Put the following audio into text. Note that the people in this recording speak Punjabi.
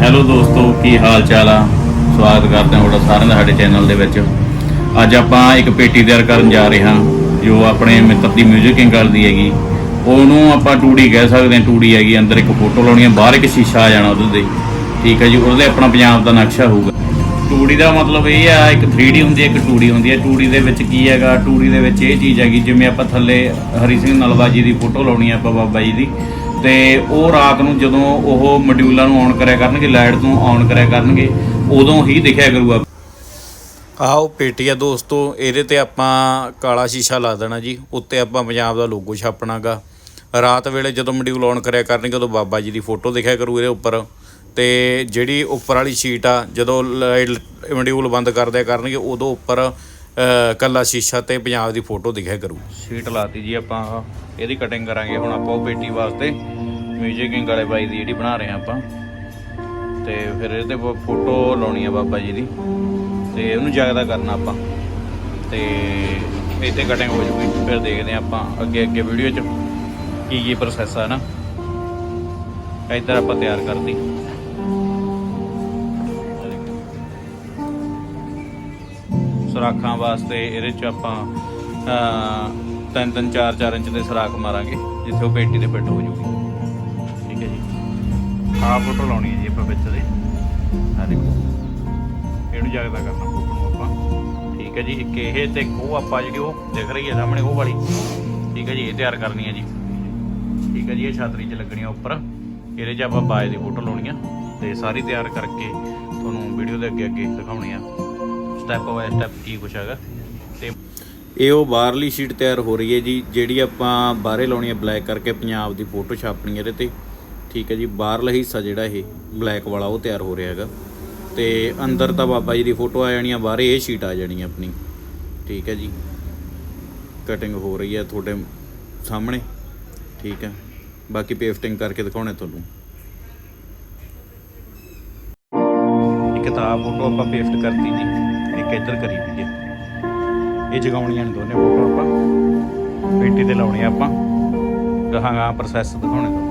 ਹੈਲੋ ਦੋਸਤੋ, ਕੀ ਹਾਲ ਚਾਲ ਆ? ਸਵਾਗਤ ਕਰਦੇ ਹਾਂ ਤੁਹਾਡਾ ਸਾਰਿਆਂ ਦਾ ਸਾਡੇ ਚੈਨਲ ਦੇ ਵਿੱਚ। ਅੱਜ ਆਪਾਂ ਇੱਕ ਪੇਟੀ ਤਿਆਰ ਕਰਨ ਜਾ ਰਹੇ ਹਾਂ, ਜੋ ਆਪਣੇ ਮਿੱਤਰ ਦੀ ਮਿਊਜ਼ਿਕ ਕਰਦੀ ਹੈਗੀ। ਉਹਨੂੰ ਆਪਾਂ ਟੂੜੀ ਕਹਿ ਸਕਦੇ ਹਾਂ ਟੂੜੀ ਹੈਗੀ, ਅੰਦਰ ਇੱਕ ਫੋਟੋ ਲਾਉਣੀ ਹੈ ਬਾਹਰ ਇੱਕ ਸ਼ੀਸ਼ਾ ਆ ਜਾਣਾ ਉਹਦੇ ਤੇ। ਠੀਕ ਹੈ ਜੀ, ਉਹਦੇ ਆਪਣਾ ਪੰਜਾਬ ਦਾ ਨਕਸ਼ਾ ਹੋਊਗਾ। ਟੂੜੀ ਦਾ ਮਤਲਬ ਇਹ ਆ, ਇੱਕ 3D ਹੁੰਦੀ ਹੈ ਇੱਕ ਟੂੜੀ ਹੁੰਦੀ ਹੈ ਟੂੜੀ ਦੇ ਵਿੱਚ ਕੀ ਹੈਗਾ ਟੂੜੀ ਦੇ ਵਿੱਚ ਇਹ ਚੀਜ਼ ਹੈਗੀ, ਜਿਵੇਂ ਆਪਾਂ ਥੱਲੇ ਹਰੀ ਸਿੰਘ ਨਲਵਾ ਜੀ ਦੀ ਫੋਟੋ ਲਾਉਣੀ ਆ ਆਪਾਂ ਬਾਬਾ ਜੀ ਦੀ। ਤੇ ਉਹ ਰਾਤ ਨੂੰ ਜਦੋਂ ਉਹ ਮੋਡਿਊਲਾਂ ਨੂੰ ਆਨ ਕਰਿਆ ਕਰਨਗੇ, ਲਾਈਟ ਨੂੰ ਆਨ ਕਰਿਆ ਕਰਨਗੇ, ਉਦੋਂ ਹੀ ਦਿਖਿਆ ਕਰੂਗਾ। ਆਓ ਪੇਟੀ ਆ ਦੋਸਤੋ, ਇਹਦੇ ਤੇ ਆਪਾਂ ਕਾਲਾ ਸ਼ੀਸ਼ਾ ਲਾ ਦੇਣਾ ਜੀ, ਉੱਤੇ ਆਪਾਂ ਪੰਜਾਬ ਦਾ ਲੋਗੋ ਛਾਪਣਾਗਾ। ਰਾਤ ਵੇਲੇ ਜਦੋਂ ਮੋਡਿਊਲ ਔਨ ਕਰਿਆ ਕਰਨਗੇ, ਉਦੋਂ ਬਾਬਾ ਜੀ ਦੀ ਫੋਟੋ ਦਿਖਿਆ ਕਰੂ ਇਹਦੇ ਉੱਪਰ। ਤੇ ਜਿਹੜੀ ਉੱਪਰ ਵਾਲੀ ਸ਼ੀਟ ਆ, ਜਦੋਂ ਲਾਈਟ ਮੋਡਿਊਲ ਬੰਦ ਕਰਦਿਆ ਕਰਨਗੇ, ਉਦੋਂ ਉੱਪਰ ਕੱਲਾ ਸ਼ੀਸ਼ਾ ਤੇ ਪੰਜਾਬ ਦੀ ਫੋਟੋ ਦਿਖਿਆ ਕਰੂ। ਸ਼ੀਟ ਲਾਤੀ ਜੀ ਆਪਾਂ, ਇਹਦੀ ਕਟਿੰਗ ਕਰਾਂਗੇ ਹੁਣ ਆਪਾਂ ਉਹ ਬੇਟੀ ਵਾਸਤੇ। ਮਿਊਜ਼ਿਕਿੰਗ ਵਾਲੇ ਬਾਈ ਦੀ ਜਿਹੜੀ ਬਣਾ ਰਹੇ ਹਾਂ ਆਪਾਂ। ਤੇ ਫਿਰ ਇਹਦੇ ਤੇ ਫੋਟੋ ਲਾਉਣੀ ਆ ਬਾਬਾ ਜੀ ਦੀ। ਤੇ ਉਹਨੂੰ ਜਾਗਦਾ ਕਰਨਾ ਆਪਾਂ। ਤੇ ਇੱਥੇ ਕਟਿੰਗ ਹੋ ਜੂਗੀ। ਫਿਰ ਦੇਖਦੇ ਹਾਂ ਆਪਾਂ ਅੱਗੇ ਅੱਗੇ ਵੀਡੀਓ 'ਚ ਕੀ ਕੀ ਪ੍ਰੋਸੈਸ ਆ ਨਾ। ਇੱਧਰ ਆਪਾਂ ਤਿਆਰ ਕਰਦੀ ਸੁਰਾਖਾਂ ਵਾਸਤੇ ਇਹਦੇ 'ਚ ਆਪਾਂ ਤਿੰਨ ਤਿੰਨ ਚਾਰ ਚਾਰ ਇੰਚ ਦੇ ਸੁਰਾਖ ਮਾਰਾਂਗੇ, ਜਿੱਥੇ ਉਹ ਪੇਟੀ ਦੇ ਫਿੱਟ ਹੋ ਜੂਗੀ। ਠੀਕ ਹੈ ਜੀ? ਆਹ ਫੋਟੋ ਲਾਉਣੀ ਹੈ ਜੀ ਆਪਾਂ ਵਿੱਚ ਦੇ। ਆ ਦੇਖੋ। ਇਹਨੂੰ ਜਗਦਾ ਕਰਨਾ ਫੋਟੋ ਨੂੰ ਆਪਾਂ। ਠੀਕ ਹੈ ਜੀ, ਇੱਕ ਇਹ ਤੇ ਇੱਕ ਉਹ ਆਪਾਂ ਜਿਹੜੀ ਉਹ ਦਿਖ ਰਹੀ ਹੈ ਸਾਹਮਣੇ ਉਹ ਵਾਲੀ। ਠੀਕ ਹੈ ਜੀ, ਇਹ ਤਿਆਰ ਕਰਨੀ ਹੈ ਜੀ। ਠੀਕ ਹੈ ਜੀ, ਇਹ ਛਾਤਰੀ 'ਚ ਲੱਗਣੀ ਆ ਉੱਪਰ। ਇਹਦੇ 'ਚ ਆਪਾਂ ਬਾਜ ਦੀ ਫੋਟੋ ਲਾਉਣੀ ਆ। ਤੇ ਸਾਰੀ ਤਿਆਰ ਕਰਕੇ ਤੁਹਾਨੂੰ ਵੀਡੀਓ ਦੇ ਅੱਗੇ ਅੱਗੇ ਦਿਖਾਉਣੀ ਆ। ਸਟੈਪ ਬਾਏ ਸਟੈਪ ਕੀ ਕੁਛ ਹੈਗਾ ਤੇ ਇਹ ਉਹ ਬਾਹਰਲੀ ਸ਼ੀਟ ਤਿਆਰ ਹੋ ਰਹੀ ਹੈ ਜੀ ਜਿਹੜੀ ਆਪਾਂ ਬਾਹਰੇ ਲਾਉਣੀ ਹੈ ਬਲੈਕ ਕਰਕੇ ਪੰਜਾਬ ਦੀ ਫੋਟੋ ਛਾਪਣੀ ਹੈ ਇਹਦੇ ਤੇ। ਠੀਕ ਹੈ ਜੀ ਬਾਹਰਲਾ ਹਿੱਸਾ ਜਿਹੜਾ ਇਹ ਬਲੈਕ ਵਾਲਾ ਉਹ ਤਿਆਰ ਹੋ ਰਿਹਾ ਹੈਗਾ। ਤੇ ਅੰਦਰ ਤਾਂ ਬਾਬਾ ਜੀ ਦੀ ਫੋਟੋ ਆ ਜਾਣੀ ਆ ਬਾਹਰੇ ਇਹ ਸ਼ੀਟ ਆ ਜਾਣੀ ਆਪਣੀ। ਠੀਕ ਹੈ ਜੀ ਕਟਿੰਗ ਹੋ ਰਹੀ ਹੈ ਤੁਹਾਡੇ ਸਾਹਮਣੇ। ਠੀਕ ਹੈ ਬਾਕੀ ਪੇਸਟਿੰਗ ਕਰਕੇ ਦਿਖਾਉਣੇ ਤੁਹਾਨੂੰ। ਇੱਕ ਤਾਂ ਆਹ ਫੋਟੋ ਆਪਾਂ ਪੇਸਟ ਕਰਤੀ ਜੀ। ਇੱਕ ਇੱਧਰ ਕਰੀ ਵੀ ਹੈ ਇਹ ਜਗਾਉਣੀਆਂ ਨੇ ਦੋਨੇ ਫੋਟੋ ਆਪਾਂ। ਬੇਟੀ ਤੇ ਲਾਉਣੇ ਆਪਾਂ। ਗਾਹਾਂ ਗਾਂ ਪ੍ਰੋਸੈਸ ਦਿਖਾਉਣੇ।